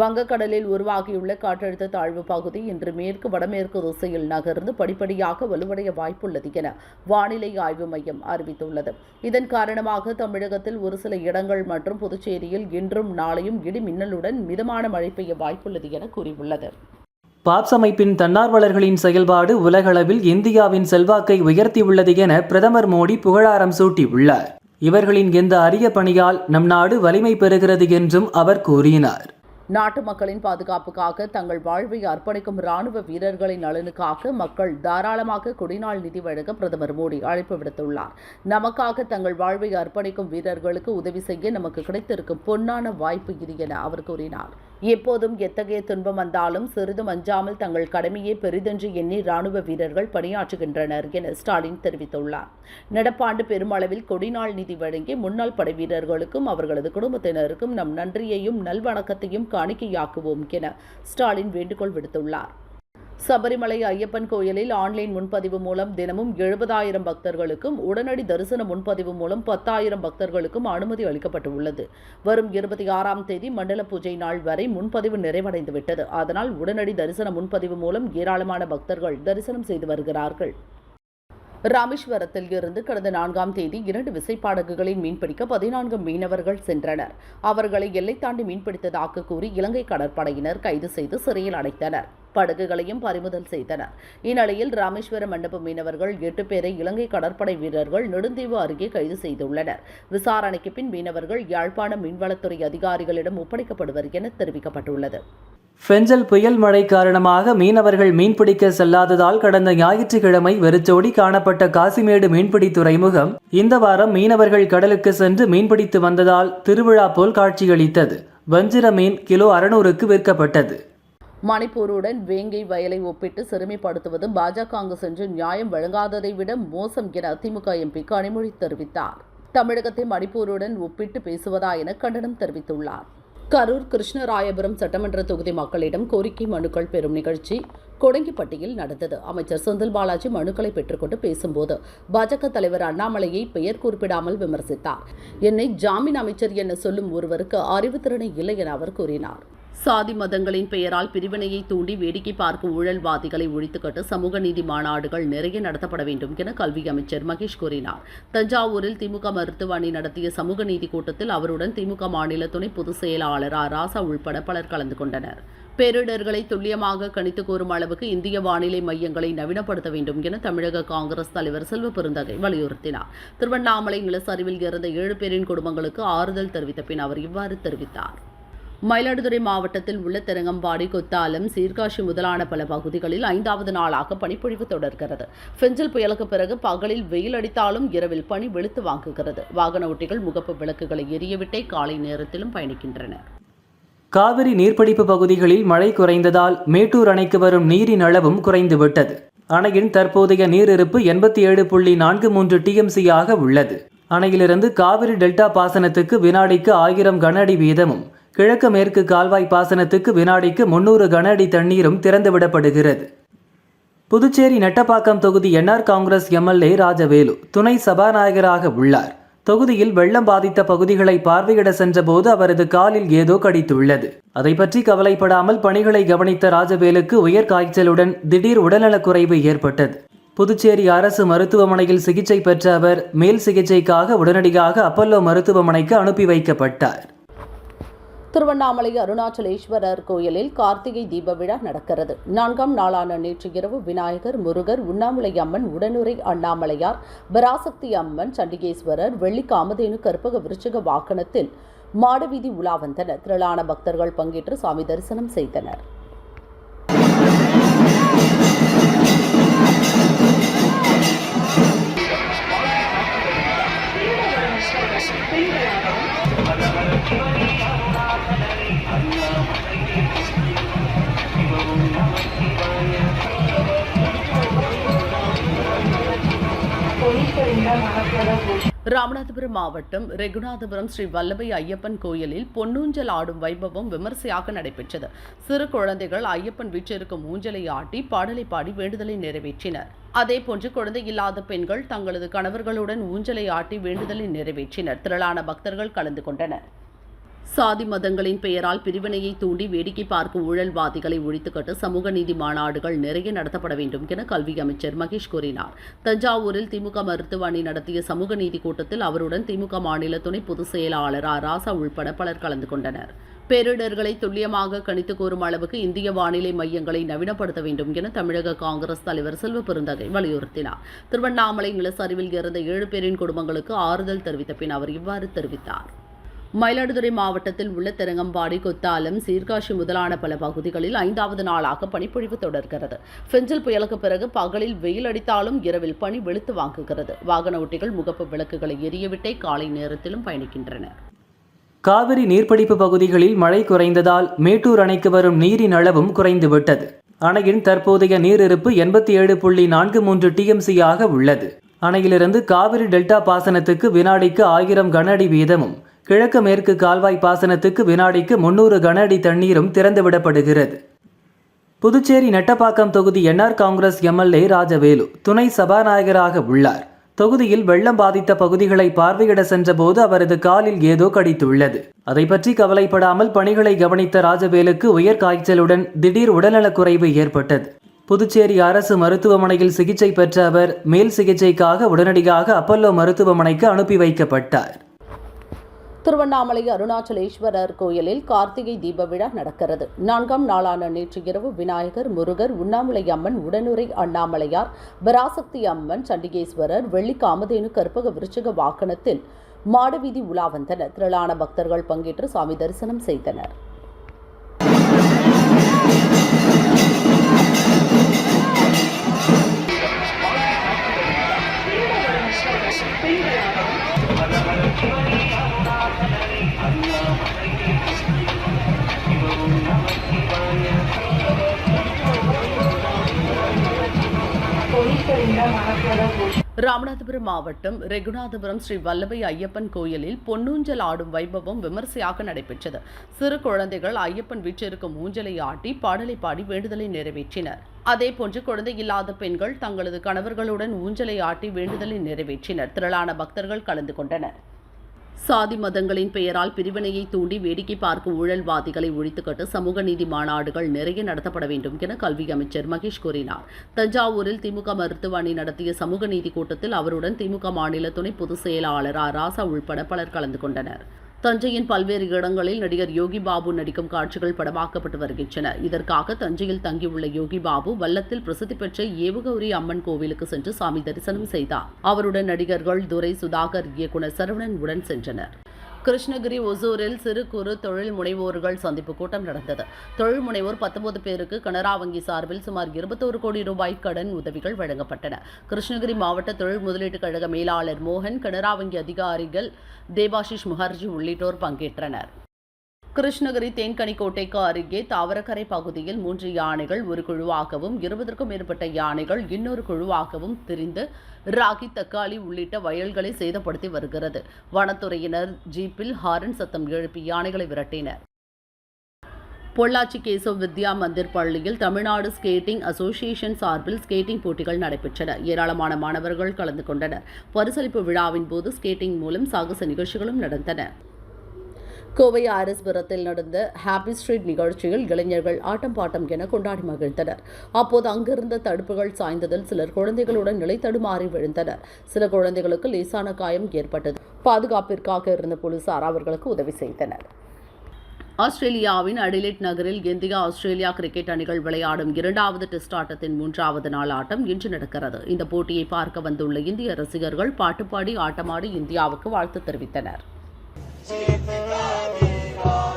வங்கக்கடலில் உருவாகியுள்ள காற்றழுத்த தாழ்வு பகுதி இன்று மேற்கு வடமேற்கு திசையில் நகர்ந்து படிப்படியாக வலுவடைய வாய்ப்புள்ளது என வானிலை ஆய்வு மையம் அறிவித்துள்ளது. இதன் காரணமாக தமிழகத்தில் ஒரு சில இடங்கள் மற்றும் புதுச்சேரியில் இன்றும் நாளையும் இடி மின்னலுடன் மிதமான மழை பெய்ய வாய்ப்புள்ளது என கூறியுள்ளது. பாப்ஸ் அமைப்பின் தன்னார்வலர்களின் செயல்பாடு உலகளவில் இந்தியாவின் செல்வாக்கை உயர்த்தியுள்ளது என பிரதமர் மோடி புகழாரம் சூட்டியுள்ளார். இவர்களின் இந்த அரிய பணியால் நம் நாடு வலிமை பெறுகிறது என்றும் அவர் கூறினார். நாட்டு மக்களின் பாதுகாப்புக்காக தங்கள் வாழ்வை அர்ப்பணிக்கும் ராணுவ வீரர்களின் நலனுக்காக மக்கள் தாராளமாக கொடிநாள் நிதி வழங்க பிரதமர் மோடி அழைப்பு விடுத்துள்ளார். நமக்காக தங்கள் வாழ்வை அர்ப்பணிக்கும் வீரர்களுக்கு உதவி செய்ய நமக்கு கிடைத்திருக்கும் பொன்னான வாய்ப்பு இது என அவர் கூறினார். எப்போதும் எத்தகைய துன்பம் வந்தாலும் சிறிதும் அஞ்சாமல் தங்கள் கடமையை பெரிதென்று எண்ணி ராணுவ வீரர்கள் பணியாற்றுகின்றனர் என ஸ்டாலின் தெரிவித்துள்ளார். நடப்பாண்டு பெருமளவில் கொடிநாள் நிதி வழங்கி முன்னாள் படை வீரர்களுக்கும் அவர்களது குடும்பத்தினருக்கும் நம் நன்றியையும் நல்வணக்கத்தையும் காணிக்கையாக்குவோம் என ஸ்டாலின் வேண்டுகோள் விடுத்துள்ளார். சபரிமலை ஐயப்பன் கோயிலில் ஆன்லைன் முன்பதிவு மூலம் தினமும் எழுபதாயிரம் பக்தர்களுக்கும் உடனடி தரிசன முன்பதிவு மூலம் பத்தாயிரம் பக்தர்களுக்கும் அனுமதி அளிக்கப்பட்டுள்ளது. வரும் இருபத்தி ஆறாம் தேதி மண்டல பூஜை நாள் வரை முன்பதிவு நிறைவடைந்துவிட்டது. அதனால் உடனடி தரிசன முன்பதிவு மூலம் ஏராளமான பக்தர்கள் தரிசனம் செய்து வருகிறார்கள். ராமேஸ்வரத்தில் இருந்து கடந்த நான்காம் தேதி இரண்டு விசைப்படகுகளில் மீன்பிடிக்க பதினான்கு மீனவர்கள் சென்றனர். அவர்களை எல்லை தாண்டி மீன்பிடித்ததாக கூறி இலங்கை கடற்படையினர் கைது செய்து சிறையில் அடைத்தனர். படகுகளையும் பறிமுதல் செய்தனர். இந்நிலையில் ராமேஸ்வர மண்டப மீனவர்கள் எட்டு பேரை இலங்கை கடற்படை வீரர்கள் நெடுந்தீவு அருகே கைது செய்துள்ளனர். விசாரணைக்கு பின் மீனவர்கள் யாழ்ப்பாண மீன்வளத்துறை அதிகாரிகளிடம் ஒப்படைக்கப்படுவர் என தெரிவிக்கப்பட்டுள்ளது. ஃபெஞ்சல் புயல் மழை காரணமாக மீனவர்கள் மீன்பிடிக்க செல்லாததால் கடந்த ஞாயிற்றுக்கிழமை வெறிச்சோடி காணப்பட்ட காசிமேடு மீன்பிடி துறைமுகம். இந்த வாரம் மீனவர்கள் கடலுக்கு சென்று மீன்பிடித்து வந்ததால் திருவிழா போல் காட்சியளித்தது. வஞ்சிர மீன் கிலோ அறுநூறுக்கு விற்கப்பட்டது. மணிப்பூருடன் வேங்கை வயலை ஒப்பிட்டு சிறுமிப்படுத்துவது பாஜக அங்கு சென்று நியாயம் வழங்காததை விட மோசம் என அதிமுக எம்பி கனிமொழி தெரிவித்தார். தமிழகத்தை மணிப்பூருடன் ஒப்பிட்டு பேசுவதா என கண்டனம் தெரிவித்துள்ளார். கரூர் கிருஷ்ணராயபுரம் சட்டமன்ற தொகுதி மக்களிடம் கோரிக்கை மனுக்கள் பெறும் நிகழ்ச்சி கொடங்கிப்பட்டியில் நடந்தது. அமைச்சர் செந்தில் பாலாஜி மனுக்களை பெற்றுக்கொண்டு பேசும்போது பாஜக தலைவர் அண்ணாமலையை பெயர் குறிப்பிடாமல் விமர்சித்தார். என்னை ஜாமீன் அமைச்சர் என சொல்லும் ஒருவருக்கு அறிவுத்திறனை இல்லை என அவர் கூறினார். சாதி மதங்களின் பெயரால் பிரிவினையை தூண்டி வேடிக்கை பார்க்கும் ஊழல்வாதிகளை ஒழித்துக்கட்டு சமூக நீதி மாநாடுகள் நிறைய நடத்தப்பட வேண்டும் என கல்வி அமைச்சர் மகேஷ் கூறினார். தஞ்சாவூரில் திமுக மருத்துவ அணி நடத்திய சமூக நீதி கூட்டத்தில் அவருடன் திமுக மாநில துணை பொதுச் செயலாளர் ஆ. ராசா உள்பட பலர் கலந்து கொண்டனர். பேரிடர்களை துல்லியமாக கணித்து கூறும் அளவுக்கு இந்திய வானிலை மையங்களை நவீனப்படுத்த வேண்டும் என தமிழக காங்கிரஸ் தலைவர் செல்வ பெருந்தகை வலியுறுத்தினார். திருவண்ணாமலை நிலச்சரிவில் இறந்த ஏழு பேரின் குடும்பங்களுக்கு ஆறுதல் தெரிவித்த பின் அவர் இவ்வாறு தெரிவித்தார். மயிலாடுதுறை மாவட்டத்தில் உள்ள தெரங்கம்பாடி கொத்தாலம் சீர்காழி முதலான பல பகுதிகளில் ஐந்தாவது நாளாக பனிப்பொழிவு தொடர்கிறது. ஃபெஞ்சல் புயலுக்கு பிறகு பகலில் வெயில் அடித்தாலும் இரவில் பனி வெளுத்து வாங்குகிறது. வாகன ஓட்டிகள் முகப்பு விளக்குகளை எரியவிட்டே காலை நேரத்திலும் பயணிக்கின்றனர் காவிரி நீர்ப்பிடிப்பு பகுதிகளில் மழை குறைந்ததால் மேட்டூர் அணைக்கு வரும் நீரின் அளவும் குறைந்துவிட்டது. அணையின் தற்போதைய நீரிருப்பு எண்பத்தி ஏழு புள்ளி நான்கு மூன்று டிஎம்சியாக உள்ளது. அணையிலிருந்து காவிரி டெல்டா பாசனத்துக்கு வினாடிக்கு ஆயிரம் கன அடி வீதமும் கிழக்கு மேற்கு கால்வாய் பாசனத்துக்கு வினாடிக்கு முன்னூறு கன அடி தண்ணீரும் திறந்துவிடப்படுகிறது. புதுச்சேரி நெட்டப்பாக்கம் தொகுதி என்ஆர் காங்கிரஸ் எம்எல்ஏ ராஜவேலு துணை சபாநாயகராக உள்ளார். தொகுதியில் வெள்ளம் பாதித்த பகுதிகளை பார்வையிட சென்றபோது அவரது காலில் ஏதோ கடித்துள்ளது. அதை பற்றி கவலைப்படாமல் பணிகளை கவனித்த ராஜவேலுக்கு உயர் காய்ச்சலுடன் திடீர் உடல்நலக்குறைவு ஏற்பட்டது. புதுச்சேரி அரசு மருத்துவமனையில் சிகிச்சை பெற்ற அவர் மேல் சிகிச்சைக்காக உடனடியாக அப்பல்லோ மருத்துவமனைக்கு அனுப்பி வைக்கப்பட்டார். திருவண்ணாமலை அருணாச்சலேஸ்வரர் கோயிலில் கார்த்திகை தீப விழா நடக்கிறது. நான்காம் நாளான நேற்று இரவு விநாயகர் முருகர் உண்ணாமலை அம்மன் உடனுரை அண்ணாமலையார் பராசக்தி அம்மன் சண்டிகேஸ்வரர் வெள்ளி காமதேனு கற்பக விருச்சிக வாகனத்தில் மாடவீதி உலா வந்தனர். திரளான பக்தர்கள் பங்கேற்று சாமி தரிசனம் செய்தனர். ராமநாதபுரம் மாவட்டம் ரெகுநாதபுரம் ஸ்ரீ வல்லபை ஐயப்பன் கோயிலில் பொன்னூஞ்சல் ஆடும் வைபவம் விமர்சையாக நடைபெற்றது. சிறு குழந்தைகள் ஐயப்பன் வீற்றிருக்கும் ஊஞ்சலை ஆட்டி பாடலை பாடி வேண்டுதலை நிறைவேற்றினர். அதேபோன்று குழந்தை இல்லாத பெண்கள் தங்களது கணவர்களுடன் ஊஞ்சலை ஆட்டி வேண்டுதலை நிறைவேற்றினர். திரளான பக்தர்கள் கலந்து கொண்டனர். சாதி மதங்களின் பெயரால் பிரிவினையை தூண்டி வேடிக்கை பார்க்கும் ஊழல்வாதிகளை ஒழித்துக்கட்டு சமூக நீதி மாநாடுகள் நிறைய நடத்தப்பட வேண்டும் என கல்வி அமைச்சர் மகேஷ் கூறினார். தஞ்சாவூரில் திமுக மருத்துவ அணி நடத்திய சமூக நீதி கூட்டத்தில் அவருடன் திமுக மாநில துணை பொதுச் செயலாளர் ஆ. ராசா உள்பட பலர் கலந்து கொண்டனர். பேரிடர்களை துல்லியமாக கணித்து கூறும் அளவுக்கு இந்திய வானிலை மையங்களை நவீனப்படுத்த வேண்டும் என தமிழக காங்கிரஸ் தலைவர் செல்வ பெருந்தகை வலியுறுத்தினார். திருவண்ணாமலை நிலச்சரிவில் இறந்த ஏழு பேரின் குடும்பங்களுக்கு ஆறுதல் தெரிவித்த பின் அவர் இவ்வாறு தெரிவித்தார். மயிலாடுதுறை மாவட்டத்தில் உள்ள தெரங்கம்பாடி கொத்தாலம் சீர்காழி முதலான பல பகுதிகளில் ஐந்தாவது நாளாக பனிப்பொழிவு தொடர்கிறது. பெஞ்சல் புயலுக்கு பிறகு பகலில் வெயில் அடித்தாலும் இரவில் பனி வெளுத்து வாங்குகிறது. வாகன ஓட்டிகள் முகப்பு விளக்குகளை எரியவிட்டே காலை நேரத்திலும் பயணிக்கின்றனர் காவிரி நீர்ப்பிடிப்பு பகுதிகளில் மழை குறைந்ததால் மேட்டூர் அணைக்கு வரும் நீரின் அளவும் குறைந்துவிட்டது. அணையின் தற்போதைய நீரிருப்பு எண்பத்தி ஏழு புள்ளி நான்கு மூன்று டிஎம்சியாக உள்ளது. அணையிலிருந்து காவிரி டெல்டா பாசனத்துக்கு வினாடிக்கு ஆயிரம் கன அடி வீதமும் கிழக்கு மேற்கு கால்வாய் பாசனத்துக்கு வினாடிக்கு முன்னூறு கன அடி தண்ணீரும் திறந்துவிடப்படுகிறது. புதுச்சேரி நெட்டப்பாக்கம் தொகுதி என்ஆர் காங்கிரஸ் எம்எல்ஏ ராஜவேலு துணை சபாநாயகராக உள்ளார். தொகுதியில் வெள்ளம் பாதித்த பகுதிகளை பார்வையிட சென்றபோது அவரது காலில் ஏதோ கடித்துள்ளது. அதை பற்றி கவலைப்படாமல் பணிகளை கவனித்த ராஜவேலுக்கு உயர் காய்ச்சலுடன் திடீர் உடல்நலக்குறைவு ஏற்பட்டது. புதுச்சேரி அரசு மருத்துவமனையில் சிகிச்சை பெற்ற அவர் மேல் சிகிச்சைக்காக உடனடியாக அப்பல்லோ மருத்துவமனைக்கு அனுப்பி வைக்கப்பட்டார். திருவண்ணாமலை அருணாச்சலேஸ்வரர் கோயிலில் கார்த்திகை தீப விழா நடக்கிறது. நான்காம் நாளான நேற்று இரவு விநாயகர் முருகர் உண்ணாமலை அம்மன் உடனுரை அண்ணாமலையார் பராசக்தி அம்மன் சண்டிகேஸ்வரர் வெள்ளி காமதேனு கற்பக விருச்சிக வாகனத்தில் மாடவீதி உலா வந்தனர். திரளான பக்தர்கள் பங்கேற்று சாமி தரிசனம் செய்தனர். ராமநாதபுரம் மாவட்டம் ரெகுநாதபுரம் ஸ்ரீ வல்லபை ஐயப்பன் கோயிலில் பொன்னூஞ்சல் ஆடும் வைபவம் விமர்சையாக நடைபெற்றது. சிறு குழந்தைகள் ஐயப்பன் வீற்றிருக்கும் ஊஞ்சலை ஆட்டி பாடலை பாடி வேண்டுதலை நிறைவேற்றினர். அதேபோன்று குழந்தை இல்லாத பெண்கள் தங்களது கணவர்களுடன் ஊஞ்சலை ஆட்டி வேண்டுதலை நிறைவேற்றினர். திரளான பக்தர்கள் கலந்து கொண்டனர். சாதி மதங்களின் பெயரால் பிரிவினையை தூண்டி வேடிக்கை பார்க்கும் ஊழல்வாதிகளை ஒழித்துக்கட்டு சமூக நீதி மாநாடுகள் நிறைய நடத்தப்பட வேண்டும் என கல்வி அமைச்சர் மகேஷ் கூறினார். தஞ்சாவூரில் திமுக மருத்துவமனை நடத்திய சமூக நீதி கூட்டத்தில் அவருடன் திமுக மாநில துணை பொதுச் செயலாளர் ஆ ராசா உள்பட பலர் கலந்து கொண்டனர். தஞ்சையின் பல்வேறு இடங்களில் நடிகர் யோகி பாபு நடிக்கும் காட்சிகள் படமாக்கப்பட்டு வருகின்றன. இதற்காக தஞ்சையில் தங்கியுள்ள யோகி பாபு வல்லத்தில் பிரசித்தி பெற்ற ஏவுகௌரி அம்மன் கோவிலுக்கு சென்று சாமி தரிசனம் செய்தார். அவருடன் நடிகர்கள் துரை சுதாகர் இயக்குனர் சரவணன் உடன் சென்றனர். கிருஷ்ணகிரி ஒசூரில் சிறு குறு தொழில் முனைவோர்கள் சந்திப்பு கூட்டம் நடந்தது. தொழில் முனைவோர் பத்தொன்பது பேருக்கு கனரா வங்கி சார்பில் சுமார் இருபத்தோரு கோடி ரூபாய் கடன் உதவிகள் வழங்கப்பட்டன. கிருஷ்ணகிரி மாவட்ட தொழில் முதலீட்டுக் கழக மேலாளர் மோகன் கனரா வங்கி அதிகாரிகள் தேபாஷிஷ் முகர்ஜி உள்ளிட்டோர் பங்கேற்றனர். கிருஷ்ணகிரி தேன்கனிக்கோட்டைக்கு அருகே தாவரக்கரை பகுதியில் மூன்று யானைகள் ஒரு குழுவாகவும் இருபதற்கும் மேற்பட்ட யானைகள் இன்னொரு குழுவாகவும் திரிந்து ராகி தக்காளி உள்ளிட்ட வயல்களை சேதப்படுத்தி வருகிறது. வனத்துறையினர் ஜீப்பில் ஹாரன் சத்தம் எழுப்பி யானைகளை விரட்டினர். பொள்ளாச்சி கேசவ் வித்யா மந்திர் பள்ளியில் தமிழ்நாடு ஸ்கேட்டிங் அசோசியேஷன் சார்பில் ஸ்கேட்டிங் போட்டிகள் நடைபெற்றன. ஏராளமான மாணவர்கள் கலந்து கொண்டனர். பரிசளிப்பு விழாவின் போது ஸ்கேட்டிங் மூலம் சாகச நிகழ்ச்சிகளும் நடந்தன. கோவை ஆர்எஸ்புரத்தில் நடந்த ஹாப்பி ஸ்ட்ரீட் நிகழ்ச்சியில் இளைஞர்கள் ஆட்டம் பாட்டம் என கொண்டாடி மகிழ்ந்தனர். அப்போது அங்கிருந்த தடுப்புகள் சாய்ந்ததில் சிலர் குழந்தைகளுடன் நிலை தடுமாறி விழுந்தனர். சில குழந்தைகளுக்கு லேசான காயம் ஏற்பட்டது. பாதுகாப்பிற்காக இருந்த போலீசார் அவர்களுக்கு உதவி செய்தனர். ஆஸ்திரேலியாவின் அடிலைட் நகரில் இந்தியா ஆஸ்திரேலியா கிரிக்கெட் அணிகள் விளையாடும் இரண்டாவது டெஸ்ட் ஆட்டத்தின் மூன்றாவது நாள் ஆட்டம் இன்று நடக்கிறது. இந்த போட்டியை பார்க்க வந்துள்ள இந்திய ரசிகர்கள் பாட்டுப்பாடி ஆட்டமாடி இந்தியாவுக்கு வாழ்த்து தெரிவித்தனர். Chief Kami Kami